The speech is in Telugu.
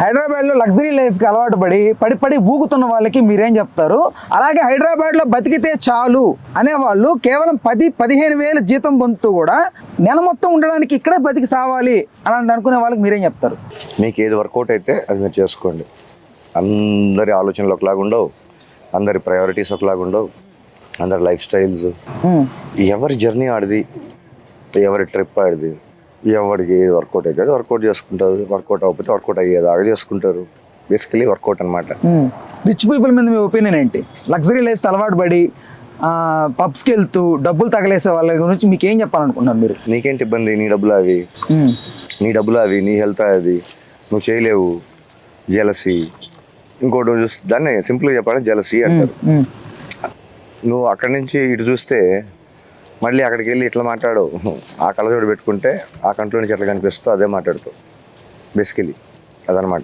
హైదరాబాద్లో లగ్జరీ లైఫ్కి అలవాటు పడి పడి పడి ఊగుతున్న వాళ్ళకి మీరేం చెప్తారు? అలాగే హైదరాబాద్లో బతికితే చాలు అనే వాళ్ళు కేవలం పది పదిహేను వేల జీతం పొందుతూ కూడా నెల మొత్తం ఉండడానికి ఇక్కడే బతికి సావాలి అని అనుకునే వాళ్ళకి మీరేం చెప్తారు? మీకు ఏది వర్కౌట్ అయితే అది మీరు చేసుకోండి. అందరి ఆలోచనలు ఒకలాగా ఉండవు. అందరి ప్రయారిటీస్ ఒకలాగా ఉండవు. అందరి లైఫ్ స్టైల్స్. ఎవరి జర్నీ ఆడిది? ఎవరి ట్రిప్ ఆడిది? ఎవరికి ఏది వర్కౌట్ అయితే అది వర్కౌట్ చేసుకుంటారు. వర్కౌట్ అవ్వకపోతే వర్కౌట్ అయ్యేదాకా చేసుకుంటారు. బేసికలీ వర్కౌట్ అనమాట. రిచ్ పీపుల్ మీద మీ ఒపీనియన్ ఏంటి? లగ్జరీ లైఫ్ అలవాటు పడి పబ్స్కి వెళ్తూ డబ్బులు తగలేసే వాళ్ళ గురించి మీకు ఏం చెప్పాలనుకుంటున్నారు మీరు? నీకేంటి ఇబ్బంది? నీ డబ్బులు అవి? నీ డబ్బులు అవి? నీ హెల్త్ అది? నువ్వు చేయలేవు. జలసి. ఇంకోటి చూస్తే దాన్ని సింపుల్గా చెప్పాలంటే జలసి అంటారు. నువ్వు అక్కడి నుంచి ఇటు చూస్తే మళ్ళీ అక్కడికి వెళ్ళి ఇట్లా మాట్లాడు. ఆ కళ్ళజోడు పెట్టుకుంటే ఆ కంట్లో నుంచి ఎట్లా కనిపిస్తుందో అదే మాట్లాడుతూ. బేసికలీ అదనమాట.